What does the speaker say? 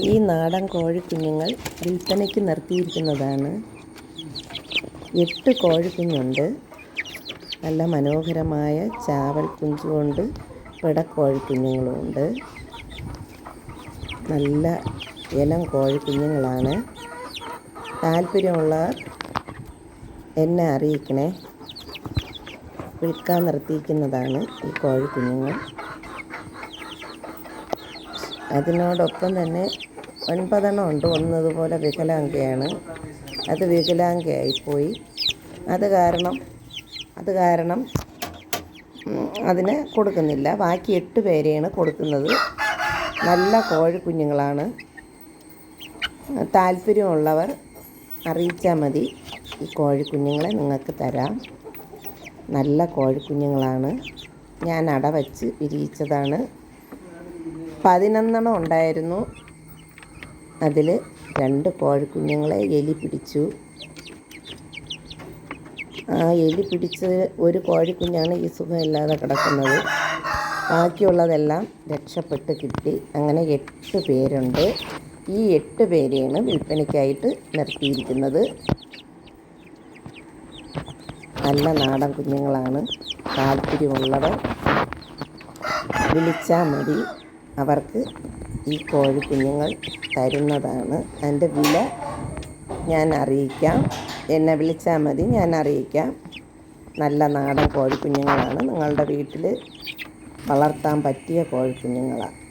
ഈ നാടൻ കോഴിക്കുഞ്ഞുങ്ങൾ വിൽപ്പനയ്ക്ക് നിർത്തിയിരിക്കുന്നതാണ്. എട്ട് കോഴിക്കുഞ്ഞുണ്ട്. നല്ല മനോഹരമായ ചാവൽ കുഞ്ചുകൊണ്ട് പിടക്കോഴിക്കുഞ്ഞുങ്ങളുമുണ്ട് നല്ല ഇനം കോഴിക്കുഞ്ഞുങ്ങളാണ്. താല്പര്യമുള്ളവർ എന്നെ അറിയിക്കണേ. വിൽക്കാൻ നിർത്തിയിരിക്കുന്നതാണ് ഈ കോഴിക്കുഞ്ഞുങ്ങൾ. അതിനോടൊപ്പം തന്നെ ഒൻപതെണ്ണം ഉണ്ട്. ഒന്നതുപോലെ വികലാംഗയാണ്. അത് വികലാംഗയായിപ്പോയി. അത് കാരണം അത് കാരണം അതിന് കൊടുക്കുന്നില്ല. ബാക്കി എട്ട് പേരെയാണ് കൊടുക്കുന്നത്. നല്ല കോഴിക്കുഞ്ഞുങ്ങളാണ്. താല്പര്യമുള്ളവർ അറിയിച്ചാൽ മതി. ഈ കോഴിക്കുഞ്ഞുങ്ങളെ നിങ്ങൾക്ക് തരാം. നല്ല കോഴിക്കുഞ്ഞുങ്ങളാണ്. ഞാൻ അടവച്ച് വിരിയിച്ചതാണ്. പതിനൊന്നെണ്ണം ഉണ്ടായിരുന്നു. അതിൽ രണ്ട് കോഴിക്കുഞ്ഞുങ്ങളെ എലി പിടിച്ചു. ആ എലി പിടിച്ച് ഒരു കോഴിക്കുഞ്ഞാണ് ഈ സുഖമില്ലാതെ കിടക്കുന്നത്. ബാക്കിയുള്ളതെല്ലാം രക്ഷപ്പെട്ട് കിട്ടി. അങ്ങനെ എട്ട് പേരുണ്ട്. ഈ എട്ട് പേരെയാണ് വിൽപ്പനയ്ക്കായിട്ട് നിർത്തിയിരിക്കുന്നത്. നല്ല നാടൻ കുഞ്ഞുങ്ങളാണ്. താല്പര്യമുള്ളവർ വിളിച്ചാൽ മതി. അവർക്ക് ഈ കോഴിക്കുഞ്ഞുങ്ങൾ തരുന്നതാണ്. അതിന്റെ വില ഞാൻ അറിയിക്കാം. എന്നെ വിളിച്ചാൽ മതി ഞാൻ അറിയിക്കാം. നല്ല നാടൻ കോഴിക്കുഞ്ഞുങ്ങളാണ് നിങ്ങളുടെ വീട്ടിൽ വളർത്താൻ പറ്റിയ കോഴിക്കുഞ്ഞുങ്ങളാണ്